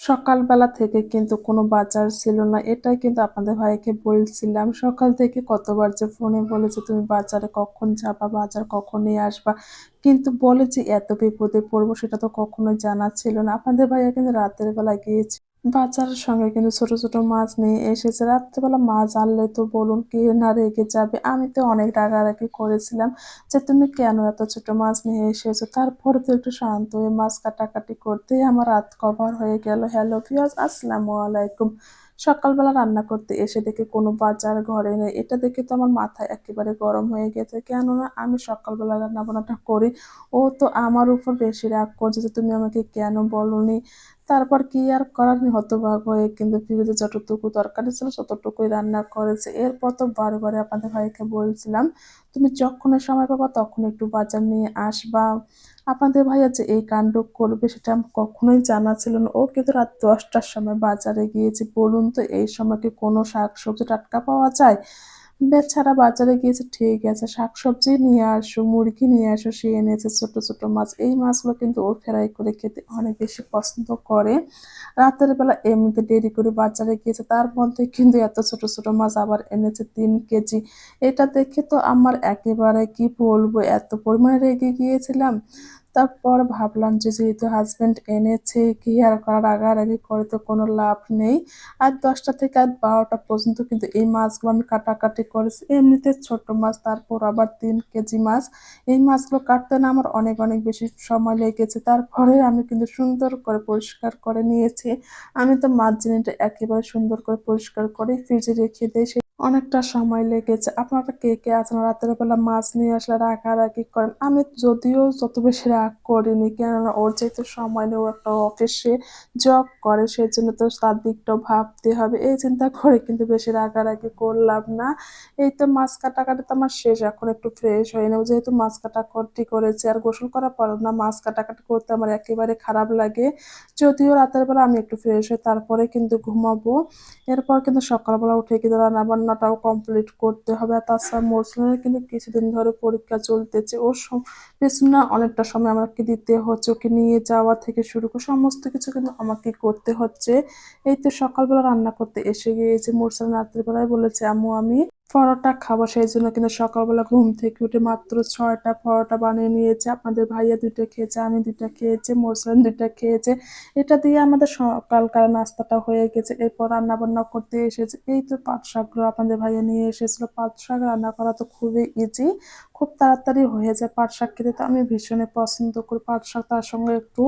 সকালবেলা থেকে কিন্তু কোনো বাজার ছিল না। এটাই কিন্তু আপনাদের ভাইকে বলছিলাম। সকাল থেকে কতবার যে ফোনে বলেছে, "তুমি বাজারে কখন যাবা? বাজার কখন নিয়ে আসবা?" কিন্তু বলে যে এত বিপদে পড়ব সেটা তো কখনোই জানা ছিল না। আপনাদের ভাইয়া কিন্তু রাতের বেলা গিয়েছে বাজারের সঙ্গে কিন্তু ছোট, ছোট মাছ নিয়ে এসেছে। রাত্রেবেলা মাছ আনলে তো বলুন কে না রেগে যাবে। আমি তো অনেক রাগারাগি করেছিলাম যে, "তুমি কেন এত ছোট মাছ নিয়ে এসেছ?" তারপরে তো একটু শান্ত হয়ে মাছ কাটাকাটি করতে আমার রাত কভার হয়ে গেল। হ্যালো ফিয়াজ আসসালামু আলাইকুম। সকালবেলা রান্না করতে এসে দেখে কোনো বাজার ঘরে নেই। এটা দেখে তো আমার মাথা একেবারে গরম হয়ে গেছে। কেননা আমি সকালবেলা রান্নাবান্নাটা করি। ও তো আমার উপর বেশি রাগ করছে যে, "তুমি আমাকে কেন বলোনি?" তারপর কি আর করার হতবাক হয়ে কিন্তু ফ্রিজে যতটুকু তরকারি ছিল ততটুকুই রান্না করেছে। এরপর তো বারে, বারে আপনাদের ভাইকে বলছিলাম, "তুমি যখন সময় পাবা তখন একটু বাজার নিয়ে আসবা।" আপনাদের ভাইয়া যে এই কাণ্ড করবে সেটা আমি কখনোই জানা ছিল না। ও কিন্তু রাত ১০টার সময় বাজারে গিয়েছে। বলুন তো এই সময় কি কোনো শাক সবজি টাটকা পাওয়া যায়? বেচারা বাজারে গিয়েছে ঠিক আছে, শাকসবজি নিয়ে আসো, মুরগি নিয়ে আসো, সে এনেছে ছোট, ছোট মাছ। এই মাছগুলো কিন্তু ও ফ্রাই করে খেতে অনেক বেশি পছন্দ করে। রাতের বেলা এমনিতে দেরি করে বাজারে গিয়েছে, তার মধ্যে কিন্তু এত ছোট, ছোট মাছ আবার এনেছে তিন কেজি। এটা দেখে তো আমার একেবারে কি বলব এত পরিমাণে রেগে গিয়েছিলাম। তারপর ভাবলাম যে যেহেতু হাসব্যান্ড এনেছে কি আর করা রাগারাগি করে তো কোনো লাভ নেই। আর ১০টা থেকে রাত ১২টা পর্যন্ত কিন্তু এই মাছগুলো আমি কাটাকাটি করেছি। এমনিতে ছোট মাছ তারপর আবার তিন কেজি মাছ। এই মাছগুলো কাটতে না আমার অনেক, অনেক বেশি সময় লেগেছে। তারপরে আমি কিন্তু সুন্দর করে পরিষ্কার করে নিয়েছি। আমি তো মাছ জিনিসটা একেবারে সুন্দর করে পরিষ্কার করে ফ্রিজে রেখে দেই। অনেকটা সময় লেগেছে। আপনারা কে, কে আছেন রাতের বেলা মাছ নিয়ে আসলে রাগারাগি করেন? আমি যদিও যত বেশি রাগ করিনি, কেননা ওর যেহেতু সময় নেই, ও একটা অফিসে জব করে, সেই জন্য তো তার দিকটাও ভাবতে হবে। এই চিন্তা করে কিন্তু বেশি রাগারাগি করলাম না। এই তো মাছ কাটাকাটি তো আমার শেষ। এখন একটু ফ্রেশ হয়ে নেব। যেহেতু মাছ কাটাকাটি করেছি আর গোসল করার পর না মাছ কাটাকাটি করতে আমার একেবারে খারাপ লাগে। যদিও রাতের বেলা আমি একটু ফ্রেশ হই তারপরে কিন্তু ঘুমাবো। এরপর কিন্তু সকালবেলা উঠে কিন্তু রান্নাবান্নাটাও কমপ্লিট করতে হবে। আর তাছাড়া মৌসুমীর কিন্তু কিছুদিন ধরে পরীক্ষা চলতেছে। ওর পেছনে অনেকটা সময় আমাকে দিতে হচ্ছে। ওকে নিয়ে যাওয়া থেকে শুরু করে সমস্ত কিছু কিন্তু আমাকে করতে হচ্ছে। এই তো সকালবেলা রান্না করতে এসে গিয়েছে মোরসালিন রাত্রিবেলায় বলেছে, আমু আমি পরোটা খাব।" সেই জন্য কিন্তু সকালবেলা ঘুম থেকে উঠে মাত্র ৬ টা পরোটা বানিয়ে নিয়েছে। আপনাদের ভাইয়া দুইটা খেয়েছে, আমি ২ টা খেয়েছি, মোরসালিন ২ টা খেয়েছে। এটা দিয়ে আমাদের সকালকার নাস্তাটা হয়ে গেছে। এরপর রান্নাবান্না করতে এসেছে এই তো পাট শাকগুলো আপনাদের ভাইয়া নিয়ে এসেছিল পাট শাক রান্না করা তো খুবই ইজি। খুব তাড়াতাড়ি হয়ে যায়। পাট শাক খেতে তো আমি ভীষণই পছন্দ করি। পাট শাক তার সঙ্গে একটু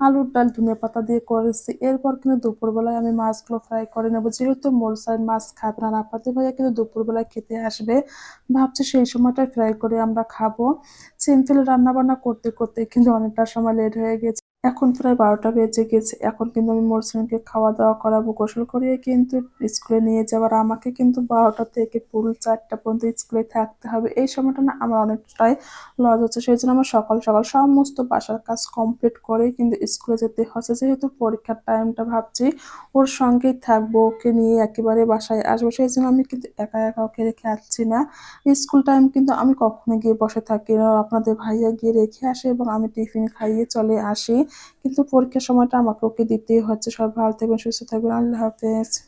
আলুর ডাল, ধনে পাতা দিয়ে করেছি। এরপর কিন্তু দুপুরবেলায় আমি মাছগুলো ফ্রাই করে নেব যেহেতু মোরসাইড মাছ খাবে না আপনাদের ভাইয়া কিন্তু দুপুরবেলায় খেতে আসবে। ভাবছি সেই সময়টায় ফ্রাই করে আমরা খাব। সিম্পল রান্নাবান্না করতে, করতে কিন্তু অনেকটা সময় লেট হয়ে গেছে। এখন প্রায় ১২টা বেজে গেছে। এখন কিন্তু আমি মোরসালিনকে খাওয়া-দাওয়া করাবো। গোসল করিয়ে কিন্তু স্কুলে নিয়ে যাওয়ার আমাকে কিন্তু ১২টা থেকে পুরো ৪টা পর্যন্ত স্কুলে থাকতে হবে। এই সময়টা না আমার অনেকটাই লজ হচ্ছে। সেই জন্য আমার সকাল, সকাল সমস্ত বাসার কাজ কমপ্লিট করেই কিন্তু স্কুলে যেতে হচ্ছে। যেহেতু পরীক্ষার টাইমটা ভাবছি ওর সঙ্গেই থাকব। ওকে নিয়ে একেবারে বাসায় আসব। সেই জন্য আমি কিন্তু একা, একা ওকে রেখে আসছি না। স্কুল টাইম কিন্তু আমি কখনো গিয়ে বসে থাকি না। আপনাদের ভাইয়া গিয়ে রেখে আসে এবং আমি টিফিন খাইয়ে চলে আসি। কিন্তু পরীক্ষার সময়টা আমাকে ওকে দিতেই হচ্ছে। সবাই ভালো থাকবেন, সুস্থ থাকবেন। আল্লাহ হাফেজ।